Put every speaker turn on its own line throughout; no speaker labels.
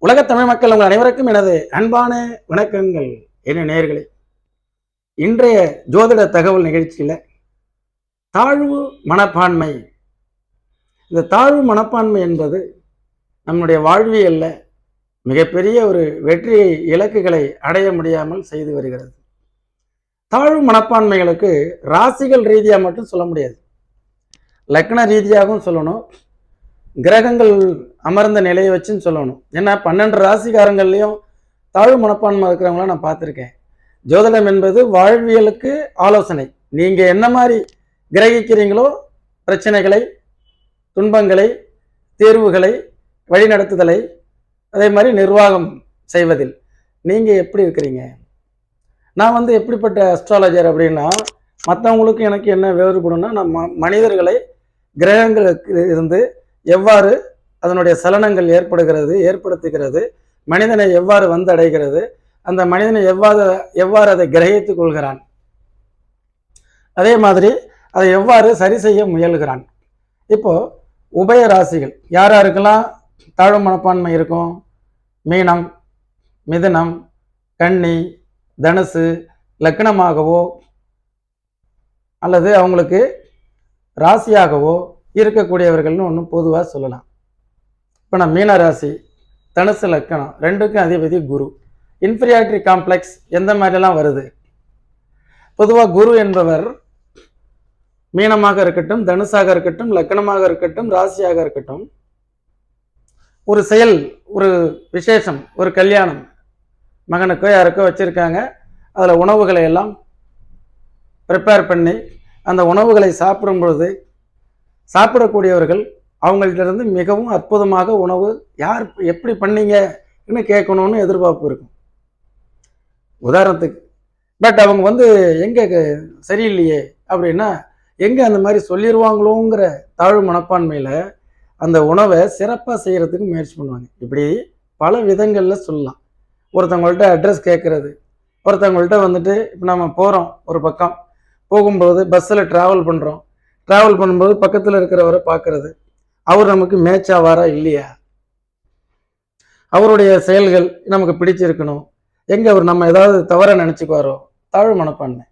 உலகத் தமிழ் மக்கள் உங்கள் அனைவருக்கும் எனது அன்பான வணக்கங்கள். என்ன நேர்களே இன்றைய ஜோதிட தகவல் நிகழ்ச்சியில் தாழ்வு மனப்பான்மை. இந்த தாழ்வு மனப்பான்மை என்பது நம்முடைய வாழ்வியல்ல மிகப்பெரிய ஒரு வெற்றி இலக்குகளை அடைய முடியாமல் செய்து வருகிறது. தாழ்வு மனப்பான்மைகளுக்கு ராசிகள் ரீதியாக மட்டும் சொல்ல முடியாது. லக்ன ரீதியாகவும் சொல்லணும். கிரகங்கள் அமர்ந்த நிலையை வச்சுன்னு சொல்லணும். ஏன்னா பன்னெண்டு ராசிக்காரங்கள்லையும் தாழ்வு மனப்பான்மை இருக்கிறவங்கள நான் பார்த்துருக்கேன். ஜோதிடம் என்பது வாழ்வியலுக்கு ஆலோசனை. நீங்கள் என்ன மாதிரி கிரகிக்கிறீங்களோ பிரச்சனைகளை துன்பங்களை தேர்வுகளை வழிநடத்துதலை அதே மாதிரி நிர்வாகம் செய்வதில். நீங்கள் எப்படி இருக்கிறீங்க? நான் வந்து எப்படிப்பட்ட அஸ்ட்ராலஜர் அப்படின்னா மற்றவங்களுக்கு எனக்கு என்ன வேறுபடும்னா நான் ம- மனிதர்களை கிரகங்களுக்கு இருந்து எவ்வாறு அதனுடைய சலனங்கள் ஏற்படுகிறது ஏற்படுத்துகிறது மனிதனை எவ்வாறு வந்தடைகிறது அந்த மனிதனை எவ்வாறு எவ்வாறு அதை கிரகித்துக் கொள்கிறான்? அதே மாதிரி அதை எவ்வாறு சரி செய்ய முயல்கிறான்? இப்போ உபய ராசிகள் யார் யாருக்கெல்லாம் தாழ்வு மனப்பான்மை இருக்கும்? மீனம் மிதுனம் கன்னி தனுசு லக்னமாகவோ அல்லது அவங்களுக்கு ராசியாகவோ இருக்கக்கூடியவர்கள்னு ஒன்று பொதுவாக சொல்லலாம். இப்போ நான் மீன ராசி தனுசு லக்கணம் ரெண்டுக்கும் அதிபதி குரு. இன்ஃபீரியாரிட்டி காம்ப்ளெக்ஸ் எந்த மாதிரிலாம் வருது? பொதுவாக குரு என்பவர் மீனமாக இருக்கட்டும் தனுசாக இருக்கட்டும் லக்கணமாக இருக்கட்டும் ராசியாக இருக்கட்டும் ஒரு செயல் ஒரு விசேஷம் ஒரு கல்யாணம் மகனுக்கோ யாருக்கோ வச்சுருக்காங்க. அதில் உணவுகளை எல்லாம் ப்ரிப்பேர் பண்ணி அந்த உணவுகளை சாப்பிடும் பொழுது சாப்பிடக்கூடியவர்கள் அவங்கள்ட்ட இருந்து மிகவும் அற்புதமாக உணவு யார் எப்படி பண்ணீங்கன்னு கேட்கணும்னு எதிர்பார்ப்பு இருக்கும். உதாரணத்துக்கு பட் அவங்க வந்து எங்கே சரியில்லையே அப்படின்னா எங்கே அந்த மாதிரி சொல்லிடுவாங்களோங்கிற தாழ்வு மனப்பான்மையில் அந்த உணவை சிறப்பாக செய்கிறதுக்கு முயற்சி பண்ணுவாங்க. இப்படி பல விதங்களில் சொல்லலாம். ஒருத்தவங்கள்ட்ட அட்ரஸ் கேட்குறது ஒருத்தவங்கள்ட்ட வந்துட்டு இப்போ நம்ம போகிறோம் ஒரு பக்கம் போகும்போது பஸ்ஸில் ட்ராவல் பண்ணுறோம் ட்ராவல் பண்ணும்போது பக்கத்தில் இருக்கிறவரை பார்க்கறது. அவர் நமக்கு மேட்ச் ஆவாரா இல்லையா? அவருடைய செயல்கள் நமக்கு பிடிச்சிருக்கணும். எங்கே அவர் நம்ம ஏதாவது தவற நினச்சிக்குவாரோ? தாழ்வு மனப்பான்மை.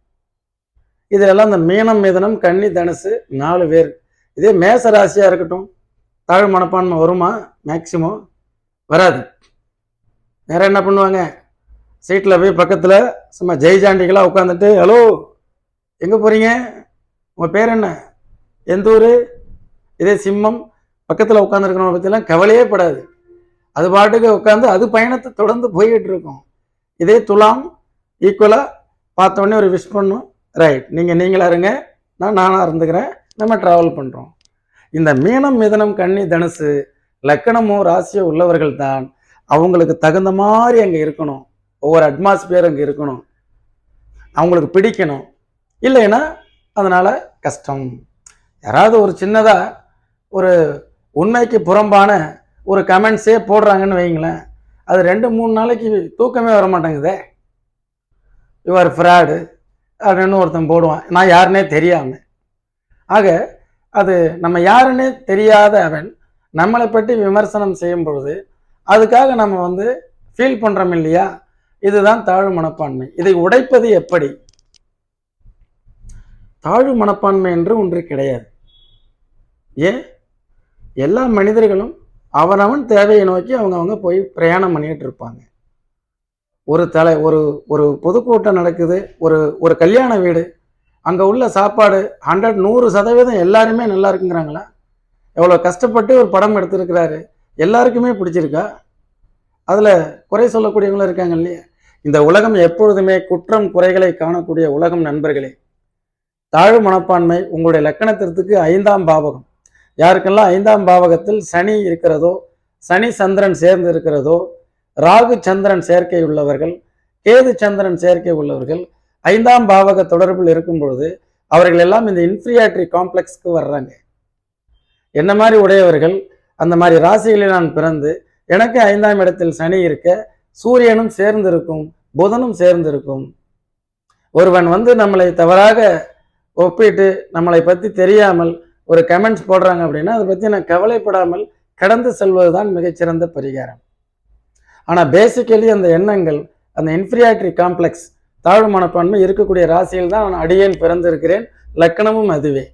இதெல்லாம் இந்த மீனம் மிதனம் கன்னி தனுசு நாலு பேர். இதே மேச ராசியாக இருக்கட்டும் தாழ்வு மனப்பான்மை வருமா? மேக்சிமம் வராது. வேற என்ன பண்ணுவாங்க? சீட்டில் போய் பக்கத்தில் சும்மா ஜெய்ஜாண்டிகளாக உட்காந்துட்டு ஹலோ எங்கே போகிறீங்க உங்கள் பேர் என்ன? எந்த ஊர்? இதே சிம்மம். பக்கத்தில் உட்காந்துருக்கிறவங்க பற்றிலாம் கவலையே படாது. அது பாட்டுக்கு உட்காந்து அது பயணத்தை தொடர்ந்து போய்கிட்டு இருக்கும் இதே துலாம் ஈக்குவலாக பார்த்தோடனே ஒரு விஷ் பண்ணும் ரைட் நீங்கள் நீங்களாக இருங்க. நான் நானாக இருந்துக்கிறேன். நம்ம ட்ராவல் பண்ணுறோம் இந்த மீனம் மிதனம் கன்னி தனுசு லக்கணமோ ராசியோ உள்ளவர்கள் தான் அவங்களுக்கு தகுந்த மாதிரி அங்கே இருக்கணும். ஒவ்வொரு அட்மாஸ்பியர் அங்கே இருக்கணும். அவங்களுக்கு பிடிக்கணும். இல்லைன்னா அதனால் கஷ்டம். யாராவது ஒரு சின்னதாக ஒரு உண்மைக்கு புறம்பான ஒரு கமெண்ட்ஸே போடுறாங்கன்னு வைங்களேன் அது ரெண்டு மூணு நாளைக்கு தூக்கமே வர மாட்டேங்குதே. இவர் ஃப்ராடு அப்படின்னு ஒருத்தன் போடுவான். நான் யாருன்னே தெரியாம. ஆக அது நம்ம யாருன்னே தெரியாத அவன் நம்மளை பற்றி விமர்சனம் செய்யும் பொழுது அதுக்காக நம்ம வந்து ஃபீல் பண்ணுறோம் இல்லையா? இதுதான் தாழ்வு மனப்பான்மை. இதை உடைப்பது எப்படி? தாழ்வு மனப்பான்மை என்று ஒன்று கிடையாது. ஏன் எல்லா மனிதர்களும் அவனவன் தேவையை நோக்கி அவங்க அவங்க போய் பிரயாணம் பண்ணிட்டு இருப்பாங்க. ஒரு தலை ஒரு ஒரு பொதுக்கூட்டம் நடக்குது ஒரு ஒரு கல்யாண வீடு அங்கே உள்ள சாப்பாடு ஹண்ட்ரட் நூறு சதவீதம் எல்லாருமே நல்லா இருக்குங்கிறாங்களா? எவ்வளோ கஷ்டப்பட்டு ஒரு படம் எடுத்திருக்கிறாரு. எல்லாருக்குமே பிடிச்சிருக்கா? அதில் குறை சொல்லக்கூடியவங்களும் இருக்காங்க இல்லையா? இந்த உலகம் எப்பொழுதுமே குற்றம் குறைகளை காணக்கூடிய உலகம் நண்பர்களே. தாழ்வு மனப்பான்மை உங்களுடைய லக்கணத்திற்கு ஐந்தாம் பாவகம். யாருக்கெல்லாம் ஐந்தாம் பாவகத்தில் சனி இருக்கிறதோ சனி சந்திரன் சேர்ந்து இருக்கிறதோ ராகு சந்திரன் சேர்க்கை உள்ளவர்கள் கேது சந்திரன் சேர்க்கை உள்ளவர்கள் ஐந்தாம் பாவக தொடர்பில் இருக்கும் பொழுது அவர்கள் எல்லாம் இந்த இன்ஃபீரியாட்ரி காம்ப்ளெக்ஸ்க்கு வர்றாங்க. என்ன மாதிரி உடையவர்கள் அந்த மாதிரி ராசிகளில் நான் பிறந்து எனக்கு ஐந்தாம் இடத்தில் சனி இருக்க சூரியனும் சேர்ந்து இருக்கும் புதனும் சேர்ந்து இருக்கும் ஒருவன் வந்து நம்மளை தவறாக ஒப்பிட்டு நம்மளை பற்றி தெரியாமல் ஒரு கமெண்ட்ஸ் போடுறாங்க அப்படின்னா அதை பற்றி நான் கவலைப்படாமல் கடந்து செல்வது தான் மிகச்சிறந்த பரிகாரம். ஆனால் பேசிக்கலி அந்த எண்ணங்கள் அந்த இன்ஃபீரியாரிட்டி காம்ப்ளெக்ஸ் தாழ்வு மனப்பான்மை இருக்கக்கூடிய ராசியில் தான் நான் அடியேன் பிறந்திருக்கிறேன் லக்கணமும் அதுவே.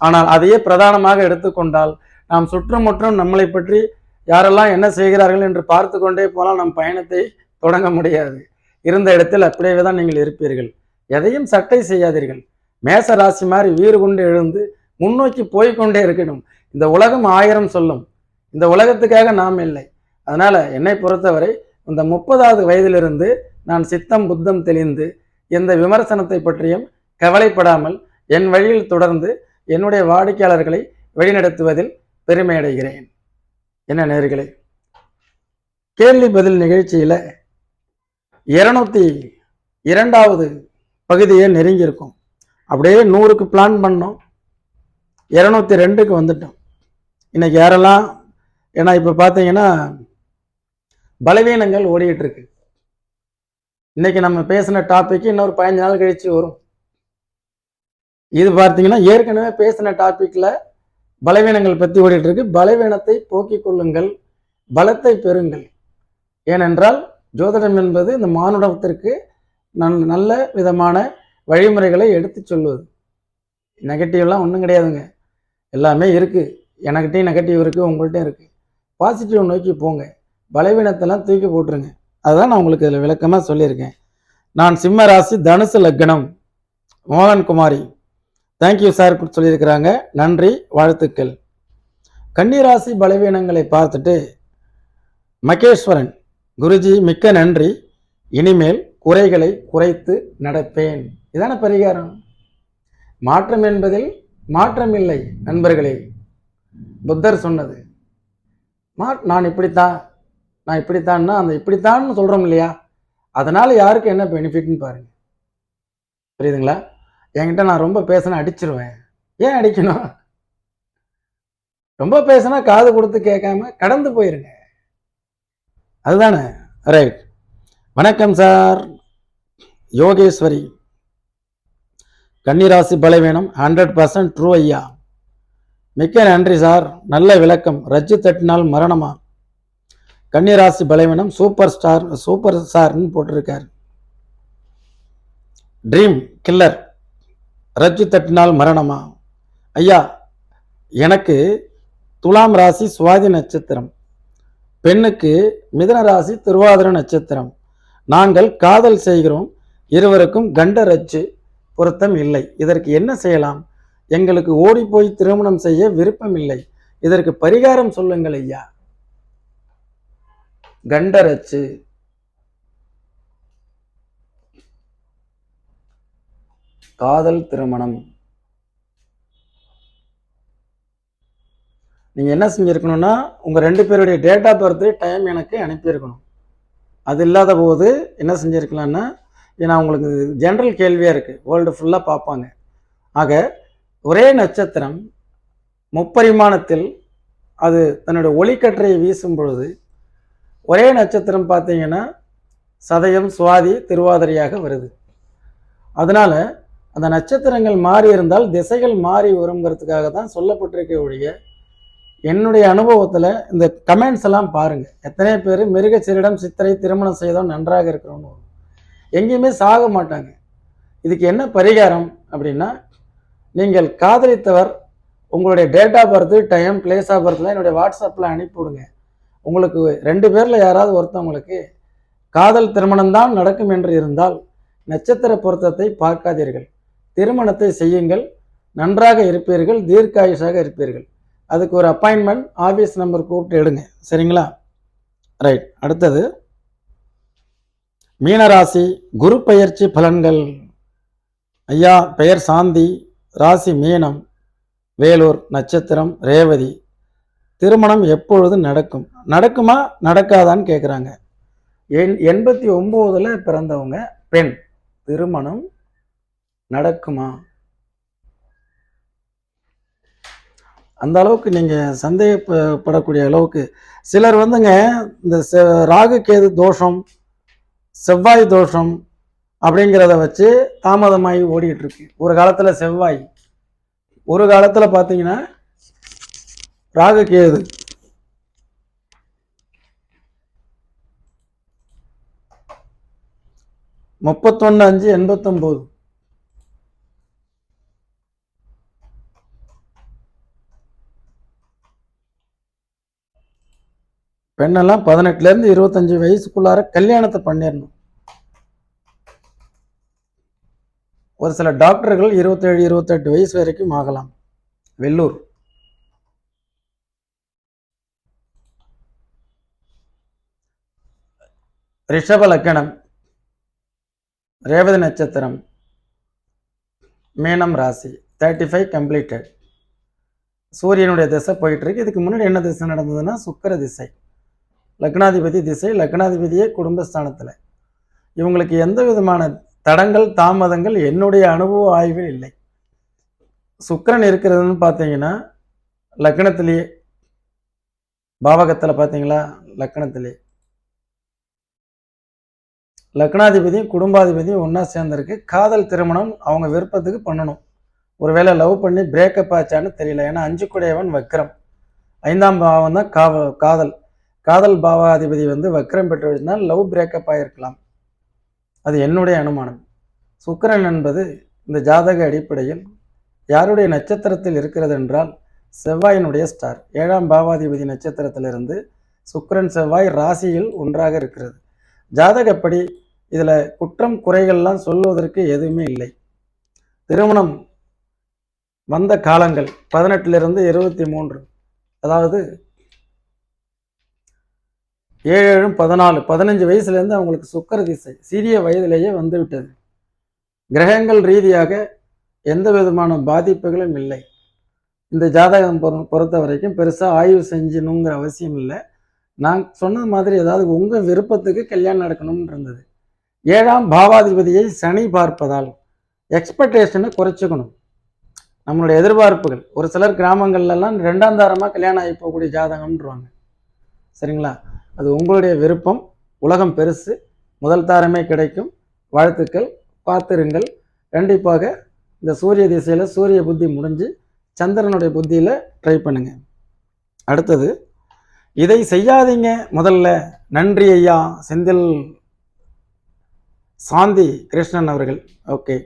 ஆனால் அதையே பிரதானமாக எடுத்துக்கொண்டால் நாம் சுற்றுமுற்றும் நம்மளை பற்றி யாரெல்லாம் என்ன செய்கிறார்கள் என்று பார்த்து கொண்டே போனால் நம் பயணத்தை தொடங்க முடியாது. இருந்த இடத்தில் அப்படியே தான் நீங்கள் இருப்பீர்கள். எதையும் சட்டை செய்யாதீர்கள். மேச ராசி மாதிரி வீறு கொண்டு எழுந்து முன்னோக்கி போய்க்கொண்டே இருக்கணும். இந்த உலகம் ஆயிரம் சொல்லும். இந்த உலகத்துக்காக நாம் இல்லை. அதனால் என்னை பொறுத்தவரை இந்த முப்பதாவது வயதிலிருந்து நான் சித்தம் புத்தம் தெளிந்து எந்த விமர்சனத்தை பற்றியும் கவலைப்படாமல் என் வழியில் தொடர்ந்து என்னுடைய வாடிக்கையாளர்களை வழிநடத்துவதில் பெருமையடைகிறேன். என்ன நேர்களே? கேள்வி பதில் நிகழ்ச்சியில் இருநூத்தி இரண்டாவது பகுதியை நெருங்கியிருக்கோம். அப்படியே நூறுக்கு பிளான் பண்ணோம். இரநூத்தி ரெண்டுக்கு வந்துட்டோம். இன்னைக்கு யாரெல்லாம் ஏன்னா இப்போ பார்த்தீங்கன்னா பலவீனங்கள் ஓடிக்கிட்டுருக்கு. இன்றைக்கி இன்னைக்கு நம்ம பேசின டாபிக் இன்னொரு பதினஞ்சு நாள் கழிச்சு வரும். இது பார்த்தீங்கன்னா ஏற்கனவே பேசின டாப்பிக்கில் பலவீனங்கள் பற்றி ஓடிட்டுருக்கு பலவீனத்தை போக்கிக் கொள்ளுங்கள் பலத்தை பெறுங்கள். ஏனென்றால் ஜோதிடம் என்பது இந்த மானுடத்திற்கு நல் நல்ல விதமான வழிமுறைகளை எடுத்து சொல்வது நெகட்டிவ்லாம் ஒன்றும் கிடையாதுங்க. எல்லாமே இருக்குது எனக்கிட்டையும் நெகட்டிவ் இருக்குது உங்கள்கிட்டையும் இருக்குது பாசிட்டிவ் நோக்கி போங்க. பலவீனத்தெல்லாம் தூக்கி போட்டுருங்க. அதுதான் நான் உங்களுக்கு இதில் விளக்கமாக சொல்லியிருக்கேன். நான் சிம்ம ராசி தனுசு லக்னம். மோகன்குமாரி தேங்க்யூ சார் சொல்லியிருக்கிறாங்க. நன்றி வாழ்த்துக்கள். கன்னிராசி பலவீனங்களை பார்த்துட்டு மகேஸ்வரன் குருஜி மிக்க நன்றி. இனிமேல் குறைகளை குறைத்து நடப்பேன். இதான பரிகாரம். மாற்றம் என்பதில் மாற்றமில்லை நண்பர்களே. புத்தர் சொன்னது மா நான் இப்படித்தான் நான் இப்படித்தான்னா அந்த இப்படித்தான்னு சொல்கிறோம் இல்லையா? அதனால் யாருக்கு என்ன பெனிஃபிட்னு பாருங்கள் புரியுதுங்களா? என்கிட்ட நான் ரொம்ப பேசினா அடிச்சிருவேன். ஏன் அடிக்கணும்? ரொம்ப பேசினா காது கொடுத்து கேட்காம கடந்து போயிருங்க. அதுதானே? ரைட் வணக்கம் சார். யோகேஸ்வரி. கன்னிராசி பலவீனம் ஹண்ட்ரட் பர்சன்ட் ட்ரூ ஐயா. மிக்க நன்றி சார். நல்ல விளக்கம். ரஜ்ஜு தட்டினால் மரணமா? கன்னிராசி பலவீனம் சூப்பர் ஸ்டார் சூப்பர் ஸ்டார்னு போட்டிருக்கார். ட்ரீம் கில்லர் ரஜ்ஜு தட்டினால் மரணமா? ஐயா எனக்கு துலாம் ராசி சுவாதி நட்சத்திரம். பெண்ணுக்கு மிதன ராசி திருவாதிர நட்சத்திரம். நாங்கள் காதல் செய்கிறோம். இருவருக்கும் கண்ட ரஜ்ஜு. பொருத்தம் இல்லை. இதற்கு என்ன செய்யலாம்? எங்களுக்கு ஓடிப்போய் திருமணம் செய்ய விருப்பம் இல்லை. இதற்கு பரிகாரம் சொல்லுங்கள் ஐயா. கண்டரச்சு. காதல் திருமணம். நீங்கள் என்ன செஞ்சுருக்கணும்னா உங்கள் ரெண்டு பேருடைய டேட் ஆஃப் பர்த் டைம் எனக்கு அனுப்பியிருக்கணும். அது இல்லாத போது என்ன செஞ்சுருக்கலான்னா ஏன்னா உங்களுக்கு ஜென்ரல் கேள்வியாக இருக்குது வேர்ல்டு ஃபுல்லாக பார்ப்பாங்க. ஆக ஒரே நட்சத்திரம் முப்பரிமாணத்தில் அது தன்னுடைய ஒளிக்கற்றையை வீசும் பொழுது ஒரே நட்சத்திரம் பார்த்தீங்கன்னா சதயம் சுவாதி திருவாதிரையாக வருது. அதனால் அந்த நட்சத்திரங்கள் மாறி இருந்தால் திசைகள் மாறி வருங்கிறதுக்காக தான் சொல்லப்பட்டிருக்க ஒழிய என்னுடைய அனுபவத்தில் இந்த கமெண்ட்ஸ் எல்லாம் பாருங்கள் எத்தனை பேர் மிருகச்சீரிடம் சித்திரை திருமணம் செய்தோம் நன்றாக இருக்கிறோன்னு எங்கேயுமே சாக மாட்டாங்க. இதுக்கு என்ன பரிகாரம் அப்படின்னா நீங்கள் காதலித்தவர் உங்களுடைய date of birth time place of பர்த்லாம் என்னுடைய வாட்ஸ்அப்பில் அனுப்பிவிடுங்க. உங்களுக்கு ரெண்டு பேரில் யாராவது ஒருத்தவங்களுக்கு காதல் திருமணம் தான் நடக்கும் என்று இருந்தால் நட்சத்திர பொருத்தத்தை பார்க்காதீர்கள். திருமணத்தை செய்யுங்கள். நன்றாக இருப்பீர்கள். தீர்க்காயுஷாக இருப்பீர்கள். அதுக்கு ஒரு அப்பாயின்மெண்ட் ஆஃபீஸ் நம்பர் கூப்பிட்டு எடுங்க. சரிங்களா? ரைட் அடுத்தது மீனராசி குரு பெயர்ச்சி பலன்கள். ஐயா பெயர் சாந்தி ராசி மீனம் வேலூர் நட்சத்திரம் ரேவதி. திருமணம் எப்பொழுது நடக்கும்? நடக்குமா நடக்காதான்னு கேட்குறாங்க எண் எண்பத்தி ஒம்போதில் பிறந்தவங்க பெண். திருமணம் நடக்குமா? அந்த அளவுக்கு நீங்கள் சந்தேகப்படக்கூடிய அளவுக்கு. சிலர் வந்துங்க இந்த ராகு கேது தோஷம் செவ்வாய் தோஷம் அப்படிங்கிறத வச்சு தாமதமாகி ஓடிக்கிட்டுருக்கு. ஒரு காலத்தில் செவ்வாய் ஒரு காலத்தில் பார்த்தீங்கன்னா ராகு கேது. முப்பத்தொன்று அஞ்சு எண்பத்தொம்போது. பெண்ணெல்லாம் பதினெட்டுலேருந்து இருபத்தஞ்சு வயசுக்குள்ளார கல்யாணத்தை பண்ணிடணும் ஒரு சில டாக்டர்கள் இருபத்தேழு இருபத்தெட்டு வயசு வரைக்கும் ஆகலாம். வெள்ளூர். ரிஷப லக்கணம். ரேவதி நட்சத்திரம். மீனம் ராசி. தேர்ட்டி ஃபைவ் கம்ப்ளீட்டட் சூரியனுடைய திசை போயிட்டு இருக்கு. இதுக்கு முன்னாடி என்ன திசை நடந்ததுன்னா சுக்கர திசை. லக்னாதிபதி திசை லக்னாதிபதியே குடும்பஸ்தானத்தில். இவங்களுக்கு எந்த விதமான தடங்கள் தாமதங்கள் என்னுடைய அனுபவ ஆய்வில் இல்லை. சுக்கிரன் இருக்கிறதுன்னு பார்த்தீங்கன்னா லக்னத்திலேயே. பாவகத்தில் பார்த்தீங்களா? லக்னத்திலே. லக்னாதிபதியும் குடும்பாதிபதியும் ஒன்றா சேர்ந்துருக்கு. காதல் திருமணம் அவங்க விருப்பத்துக்கு பண்ணணும். ஒருவேளை லவ் பண்ணி பிரேக்கப் ஆச்சான்னு தெரியல. ஏன்னா அஞ்சு குடையவன் வக்ரம். ஐந்தாம் பாவம் தான் காவ காதல். காதல் பாவாதிபதி வந்து வக்ரம் பெற்று லவ் பிரேக்கப் ஆகிருக்கலாம் அது என்னுடைய அனுமானம். சுக்கரன் என்பது இந்த ஜாதக அடிப்படையில் யாருடைய நட்சத்திரத்தில் இருக்கிறது என்றால் செவ்வாயினுடைய ஸ்டார் ஏழாம் பாவாதிபதி நட்சத்திரத்திலிருந்து சுக்கரன் செவ்வாய் ராசியில் ஒன்றாக இருக்கிறது. ஜாதகப்படி இதில் குற்றம் குறைகள்லாம் சொல்வதற்கு எதுவுமே இல்லை. திருமணம் வந்த காலங்கள் பதினெட்டிலிருந்து இருபத்தி மூன்று. அதாவது ஏழு ஏழும் பதினாலு. பதினஞ்சு வயசுலேருந்து அவங்களுக்கு சுக்கர திசை. சிறிய வயதிலேயே வந்துவிட்டது. கிரகங்கள் ரீதியாக எந்த விதமான பாதிப்புகளும் இல்லை. இந்த ஜாதகம் பொறு பொறுத்த வரைக்கும் பெருசாக ஆய்வு செஞ்சணுங்கிற அவசியம் இல்லை. நான் சொன்ன மாதிரி ஏதாவது உங்கள் விருப்பத்துக்கு கல்யாணம் நடக்கணும்னு இருந்தது. ஏழாம் பாவாதிபதியை சனி பார்ப்பதால் எக்ஸ்பெக்டேஷனை குறைச்சிக்கணும். நம்மளுடைய எதிர்பார்ப்புகள். ஒரு சிலர் கிராமங்கள்லாம் ரெண்டாம் தாரமாக கல்யாணம் ஆகி போகக்கூடிய ஜாதகம்ன்றவாங்க. சரிங்களா? அது உங்களுடைய விருப்பம். உலகம் பெருசு. முதல் தாரமே கிடைக்கும். வாழ்த்துக்கள். பார்த்துருங்கள் கண்டிப்பாக இந்த சூரிய திசையில் சூரிய புத்தி முடிஞ்சு சந்திரனுடைய புத்தியில் ட்ரை பண்ணுங்க. அடுத்தது இதை செய்யாதீங்க. முதல்ல நன்றி ஐயா செந்தில் சாந்தி கிருஷ்ணன் அவர்கள். ஓகே.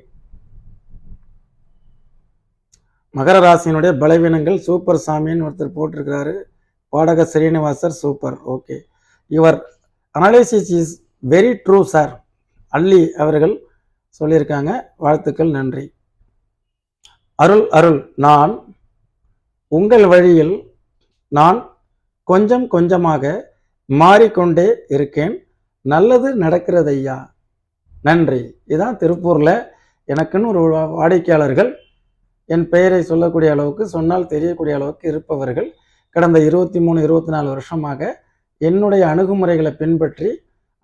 மகர ராசியினுடைய பலவீனங்கள் சூப்பர் சாமின்னு ஒருத்தர் போட்டிருக்கிறாரு. பாடக Srinivasar super. Okay. Your analysis is very true sir அள்ளி அவர்கள் சொல்லியிருக்காங்க. வாழ்த்துக்கள் நன்றி. அருள் அருள். நான் உங்கள் வழியில் நான் கொஞ்சம் கொஞ்சமாக மாறிக்கொண்டே இருக்கேன். நல்லது நடக்கிறது ஐயா நன்றி. இதான் திருப்பூரில் எனக்குன்னு ஒரு வா- வாடிக்கையாளர்கள் என் பெயரை சொல்லக்கூடிய அளவுக்கு சொன்னால் தெரியக்கூடிய அளவுக்கு இருப்பவர்கள். கடந்த இருபத்தி மூணு இருபத்தி நாலு வருஷமாக என்னுடைய அணுகுமுறைகளை பின்பற்றி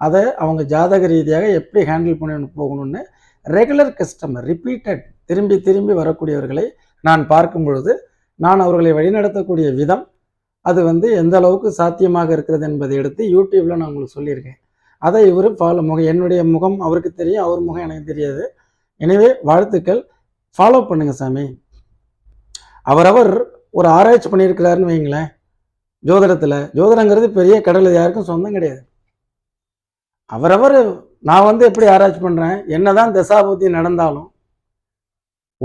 அதை அவங்க ஜாதக ரீதியாக எப்படி ஹேண்டில் பண்ணி போகணும்னு ரெகுலர் கஸ்டமர் ரிப்பீட்டட் திரும்பி திரும்பி வரக்கூடியவர்களை நான் பார்க்கும் பொழுது நான் அவர்களை வழிநடத்தக்கூடிய விதம் அது வந்து எந்த அளவுக்கு சாத்தியமாக இருக்கிறது என்பதை எடுத்து யூடியூப்பில் நான் உங்களுக்கு சொல்லியிருக்கேன். அதை இவர் ஃபாலோ முகம் என்னுடைய முகம் அவருக்கு தெரியும் அவர் முகம் எனக்கு தெரியாது. எனவே வாழ்த்துக்கள். ஃபாலோ பண்ணுங்கள் சாமி. அவரவர் ஒரு ஆராய்ச்சி பண்ணியிருக்கிறாருன்னு வைங்களேன். ஜோதிடத்தில் ஜோதிடங்கிறது பெரிய கடவுள் யாருக்கும் சொந்தம் கிடையாது. அவரவர் நான் வந்து எப்படி ஆராய்ச்சி பண்ணுறேன் என்னதான் தசாபூர்த்தி நடந்தாலும்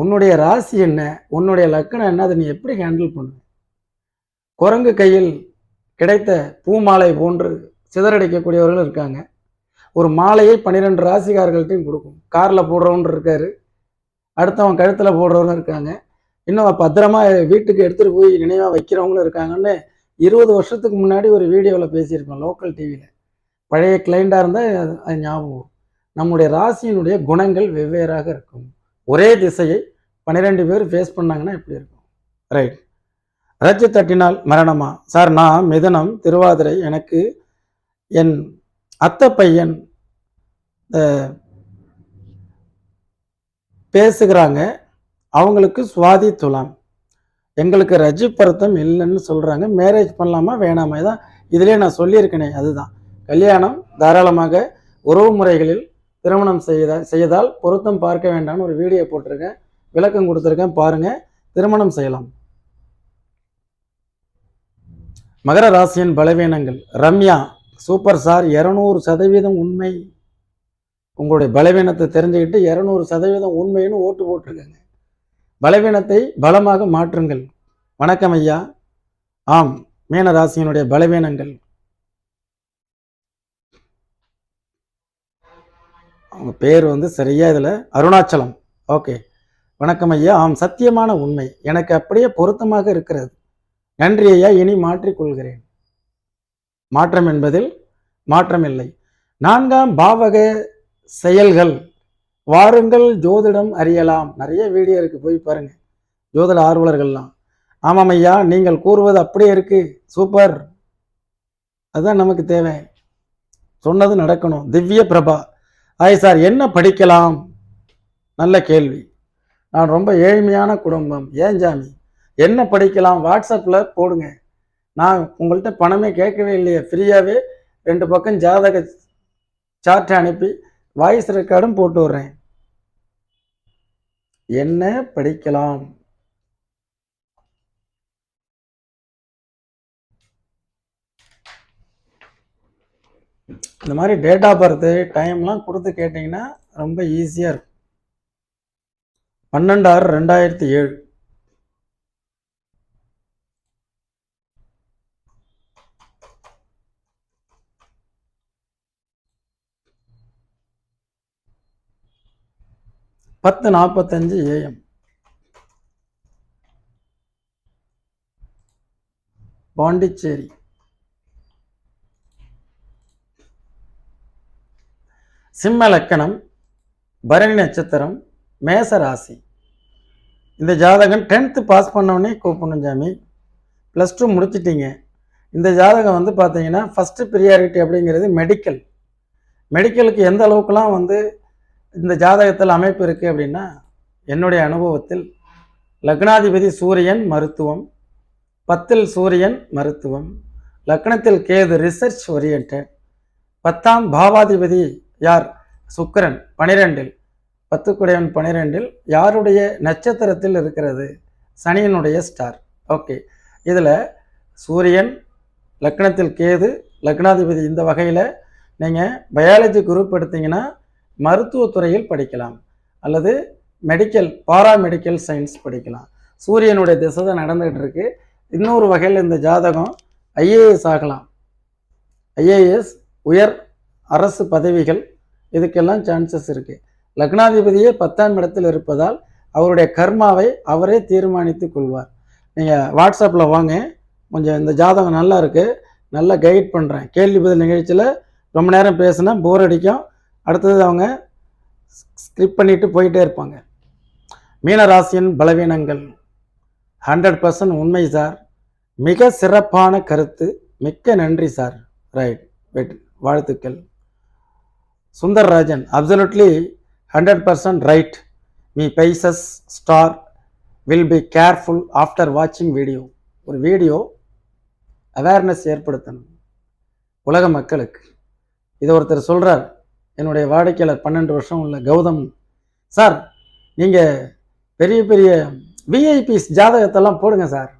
உன்னுடைய ராசி என்ன? உன்னுடைய லக்கணம் என்ன? அதை நீ எப்படி ஹேண்டில் பண்ணுவ? குரங்கு கையில் கிடைத்த பூ மாலை போன்று சிதறடிக்கக்கூடியவர்கள் இருக்காங்க. ஒரு மாலையை பன்னிரெண்டு ராசிக்காரர்கள்ட்டையும் கொடுக்கும். காரில் போடுறவன் இருக்காரு. அடுத்தவன் கழுத்தில் போடுறவங்க இருக்காங்க. இன்னும் பத்திரமா வீட்டுக்கு எடுத்துகிட்டு போய் நினைவாக வைக்கிறவங்களும் இருக்காங்கன்னு இருபது வருஷத்துக்கு முன்னாடி ஒரு வீடியோவில் பேசியிருக்கோம் லோக்கல் டிவியில் பழைய கிளைண்டாக இருந்தால் அது ஞாபகம் நம்முடைய ராசியினுடைய குணங்கள் வெவ்வேறாக இருக்கும். ஒரே திசையை பன்னிரெண்டு பேர் ஃபேஸ் பண்ணாங்கன்னா எப்படி இருக்கும்? ரைட் ரஜி தட்டினால் மரணமா? சார் நான் மிதனம் திருவாதிரை எனக்கு என் அத்தை பையன் பேசுகிறாங்க. அவங்களுக்கு சுவாதி துலாம். எங்களுக்கு ரஜி பருத்தம் இல்லைன்னு சொல்கிறாங்க மேரேஜ் பண்ணலாமா? வேணாமா? இதான் இதிலே நான் சொல்லியிருக்கேனே அதுதான். கல்யாணம் தாராளமாக உறவு முறைகளில் திருமணம் செய்த செய்தால் பொருத்தம் பார்க்க வேண்டாம்னு ஒரு வீடியோ போட்டிருக்கேன். விளக்கம் கொடுத்துருக்கேன். பாருங்கள் திருமணம் செய்யலாம். மகர ராசியின் பலவீனங்கள். ரம்யா சூப்பர் சார் இரநூறு சதவீதம் உண்மை. உங்களுடைய பலவீனத்தை தெரிஞ்சுக்கிட்டு இரநூறு சதவீதம் உண்மைன்னு ஓட்டு போட்டிருக்கேங்க. பலவீனத்தை பலமாக மாற்றுங்கள். வணக்கம் ஐயா. ஆம் மீனராசியினுடைய பலவீனங்கள். அவங்க பேர் வந்து சரியா இதில் அருணாச்சலம். ஓகே. வணக்கம் ஐயா. ஆம் சத்தியமான உண்மை. எனக்கு அப்படியே பொருத்தமாக இருக்கிறது. நன்றி ஐயா. இனி மாற்றிக்கொள்கிறேன் மாற்றம் என்பதில் மாற்றமில்லை நான்காம் பாவக செயல்கள். வாருங்கள் ஜோதிடம் அறியலாம். நிறைய வீடியோ இருக்கு போய் பாருங்க. ஜோதிட ஆர்வலர்கள்லாம். ஆமாம் ஐயா நீங்கள் கூறுவது அப்படியே இருக்கு. சூப்பர் அதுதான் நமக்கு தேவை. சொன்னது நடக்கணும். திவ்ய பிரபா. ஆய் சார் என்ன படிக்கலாம்? நல்ல கேள்வி. நான் ரொம்ப ஏழ்மையான குடும்பம். ஏன் ஜாமி என்ன படிக்கலாம்? வாட்ஸ்அப்பில் போடுங்க. நான் உங்கள்கிட்ட பணமே கேட்கவே இல்லையே. ஃப்ரீயாகவே ரெண்டு பக்கம் ஜாதக சார்ட்டை அனுப்பி வாய்ஸ் ரெக்கார்டும் போட்டு விட்றேன். என்ன படிக்கலாம்? இந்த மாதிரி டேட் ஆஃப் பர்த்து டைம்லாம் கொடுத்து கேட்டிங்கன்னா ரொம்ப ஈஸியாக இருக்கும். பன்னெண்டு ஆறு ரெண்டாயிரத்தி ஏழு. பத்து நாற்பத்தஞ்சு ஏஎம் பாண்டிச்சேரி. சிம்ம லக்கணம் பரணி நட்சத்திரம் மேச ராசி இந்த ஜாதகம் டென்த்து பாஸ் பண்ணவொடனே கூப்பிடணும் ஜாமி ப்ளஸ் டூ முடிச்சிட்டிங்க. இந்த ஜாதகம் வந்து பார்த்தீங்கன்னா ஃபஸ்ட்டு ப்ரியாரிட்டி அப்படிங்கிறது மெடிக்கல் மெடிக்கலுக்கு எந்த அளவுக்குலாம் வந்து இந்த ஜாதகத்தில் அமைப்பு இருக்குது அப்படின்னா என்னுடைய அனுபவத்தில் லக்னாதிபதி சூரியன் மருத்துவம் பத்தில் சூரியன் மருத்துவம் லக்னத்தில் கேது ரிசர்ச் ஓரியன்ட் பத்தாம் பாவாதிபதி யார்? சுக்கிரன் பனிரெண்டில். பத்துக்குடையவன் பனிரெண்டில். யாருடைய நட்சத்திரத்தில் இருக்கிறது? சனியினுடைய ஸ்டார் ஓகே இதில் சூரியன் லக்னத்தில் கேது லக்னாதிபதி இந்த வகையில் நீங்கள் பயாலஜி குரூப் எடுத்தீங்கன்னா மருத்துவத்துறையில் படிக்கலாம் அல்லது மெடிக்கல் பாராமெடிக்கல் சயின்ஸ் படிக்கலாம். சூரியனுடைய திசை தான் நடந்துகிட்டு இருக்கு. இன்னொரு வகையில் இந்த ஜாதகம் ஐஏஎஸ் ஆகலாம். ஐஏஎஸ் உயர் அரசு பதவிகள் இதுக்கெல்லாம் சான்சஸ் இருக்குது லக்னாதிபதியே பத்தாம் இடத்தில் இருப்பதால் அவருடைய கர்மாவை அவரே தீர்மானித்து கொள்வார். நீங்கள் வாட்ஸ்அப்பில் வாங்க. கொஞ்சம் இந்த ஜாதகம் நல்லா இருக்குது நல்லா கைட் பண்ணுறேன் கேள்வி பதில் நிகழ்ச்சியில் ரொம்ப நேரம் பேசுனா போர் அடிக்கும். அடுத்தது அவங்க ஸ்கிரிப்ட் பண்ணிட்டு போயிட்டே இருப்பாங்க. மீனராசியின் பலவீனங்கள். ஹண்ட்ரட் பர்சன்ட் உண்மை சார். மிக சிறப்பான கருத்து. மிக்க நன்றி சார். ரைட் வெட் வாழ்த்துக்கள். Sundarrajan absolutely hundred percent right me Pisces star will be careful after வாட்சிங் வீடியோ ஒரு வீடியோ அவேர்னஸ் ஏற்படுத்தணும். உலக மக்களுக்கு. இதை ஒருத்தர் சொல்கிறார் என்னுடைய வாடிக்கையாளர் பன்னெண்டு வருஷம் உள்ள கௌதம். சார் நீங்கள் பெரிய பெரிய விஐபிஸ் ஜாதகத்தெல்லாம் போடுங்க சார்.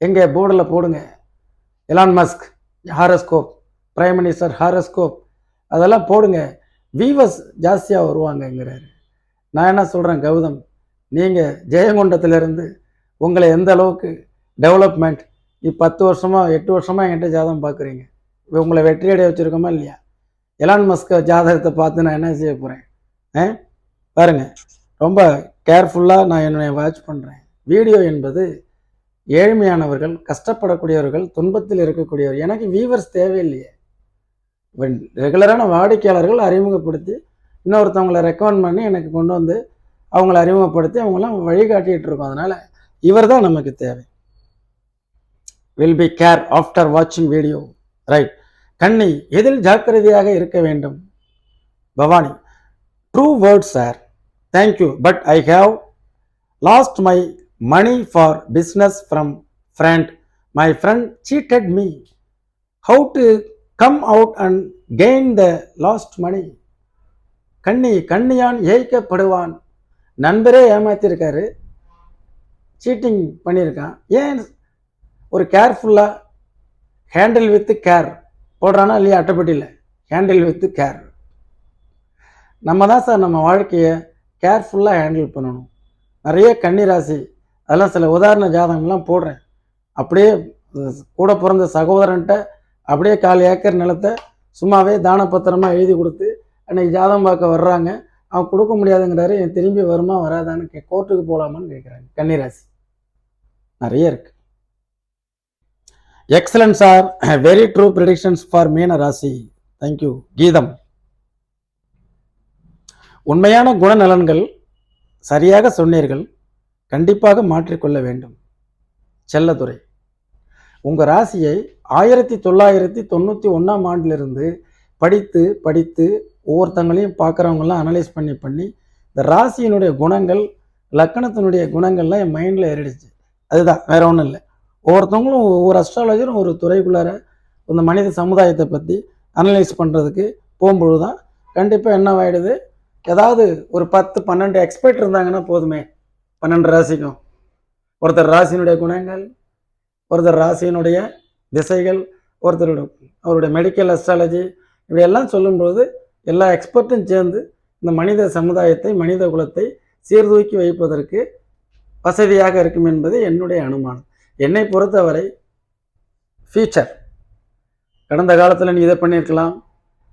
எங்கள் போர்டில் போடுங்க. Elon Musk horoscope prime minister horoscope அதெல்லாம் போடுங்க. வீவர்ஸ் ஜாஸ்தியாக வருவாங்கங்கிறாரு. நான் என்ன சொல்கிறேன் கௌதம்? நீங்கள் ஜெயங்கொண்டத்திலேருந்து உங்களை எந்த அளவுக்கு டெவலப்மெண்ட் இப்போ பத்து வருஷமாக எட்டு வருஷமாக என்கிட்ட ஜாதகம் பார்க்குறீங்க உங்களை வெற்றியடைய வச்சுருக்கோமா இல்லையா? எலான் மஸ்க ஜாதகத்தை பார்த்து நான் என்ன செய்ய போகிறேன் ஆ? பாருங்க ரொம்ப கேர்ஃபுல்லாக நான் என்னை வாட்ச் பண்ணுறேன் வீடியோ என்பது ஏழ்மையானவர்கள் கஷ்டப்படக்கூடியவர்கள் துன்பத்தில் இருக்கக்கூடியவர். எனக்கு வியூவர்ஸ் தேவையில்லையே. ரெகுலரான வாடிக்கையாளர்கள் அறிமுகப்படுத்தி இன்னொருத்தவங்களை ரெக்கமெண்ட் பண்ணி எனக்கு கொண்டு வந்து அவங்கள அறிமுகப்படுத்தி அவங்களாம் வழிகாட்டிகிட்டு இருக்கோம். அதனால் இவர் தான் நமக்கு தேவை. வில் பி கேர் ஆஃப்டர் வாட்சிங் வீடியோ ரைட் கண்ணி எதில் ஜாக்கிரதையாக இருக்க வேண்டும்? Bhavani. True word sir thank you but I have lost my money for business from friend my friend cheated me how to come out and gain the lost money கண்ணி கண்ணியான் ஏய்க்கப்படுவான். நண்பரே ஏமாத்திருக்காரு. Seating பண்ணியிருக்கான். ஏன் ஒரு கேர்ஃபுல்லாக ஹேண்டில் வித் கேர் போடுறானா இல்லையா அட்டைப்பட்டியில்? Handle with care நம்ம தான் சார் நம்ம வாழ்க்கையை கேர்ஃபுல்லாக ஹேண்டில் பண்ணணும். நிறைய கன்னி ராசி அதெல்லாம் சில உதாரண ஜாதகம்லாம் போடுறேன். அப்படியே கூட பிறந்த சகோதரன்ட்ட அப்படியே கால் ஏக்கர் நிலத்தை சும்மாவே தான பத்திரமாக எழுதி கொடுத்து அன்னைக்கு ஜாதகம் பார்க்க வர்றாங்க. அவன் கொடுக்க முடியாதுங்கிறாரு. என் திரும்பி வருமா வராதான்னு கே கோர்ட்டுக்கு போகலாமான்னு கேட்குறாங்க கன்னிராசி. நிறைய இருக்குது excellence are very true predictions for மீன ராசி தேங்க்யூ கீதம் உண்மையான குணநலன்கள் சரியாக சொன்னீர்கள். கண்டிப்பாக மாற்றிக்கொள்ள வேண்டும். செல்லதுரை. உங்கள் ராசியை ஆயிரத்தி தொள்ளாயிரத்தி தொண்ணூற்றி ஒன்றாம் ஆண்டிலிருந்து படித்து படித்து ஒவ்வொருத்தங்களையும் பார்க்குறவங்களாம் அனலைஸ் பண்ணி பண்ணி இந்த ராசியினுடைய குணங்கள் லக்கணத்தினுடைய குணங்கள்லாம் என் மைண்டில் ஏறிடுச்சு. அதுதான் வேற ஒன்றும் இல்லை. ஒவ்வொருத்தவங்களும் ஒவ்வொரு அஸ்ட்ராலஜரும் ஒரு துறைக்குள்ளார இந்த மனித சமுதாயத்தை பற்றி அனலைஸ் பண்ணுறதுக்கு போகும்பொழுது தான் கண்டிப்பாக என்னவாயிடுது ஏதாவது ஒரு பத்து பன்னெண்டு எக்ஸ்பர்ட் இருந்தாங்கன்னா போதுமே. பன்னெண்டு ராசிக்கும். ஒருத்தர் ராசியினுடைய குணங்கள் ஒருத்தர் ராசியினுடைய திசைகள் ஒருத்தருடைய அவருடைய மெடிக்கல் அஸ்ட்ராலஜி இப்படியெல்லாம் சொல்லும்போது எல்லா எக்ஸ்பர்ட்டும் சேர்ந்து இந்த மனித சமுதாயத்தை மனித குலத்தை சீர்தூக்கி வைப்பதற்கு வசதியாக இருக்கும் என்பது என்னுடைய அனுமானம். என்னை பொறுத்தவரை ஃபியூச்சர் கடந்த காலத்தில் நீ இதை பண்ணியிருக்கலாம்.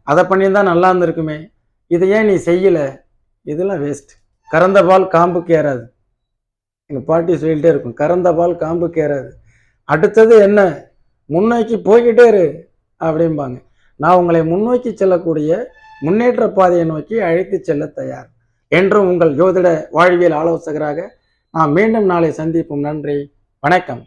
அதை பண்ணியிருந்தா நல்லா இருந்திருக்குமே. இதை ஏன் நீ செய்யலை? இதெல்லாம் வேஸ்ட் கறந்த பால் காம்புக்கு ஏறாது. எங்கள் பாட்டி சொல்லிகிட்டே இருக்கும் கறந்த பால் காம்புக்கு ஏறாது. அடுத்தது என்ன? முன்னோக்கி போய்கிட்டே இரு அப்படிம்பாங்க. நான் உங்களை முன்னோக்கி செல்லக்கூடிய முன்னேற்ற பாதையை நோக்கி அழைத்து செல்ல தயார். என்றும் உங்கள் ஜோதிட வாழ்வியல் ஆலோசகராக நான் மீண்டும் நாளை சந்திப்போம். நன்றி. வணக்கம்.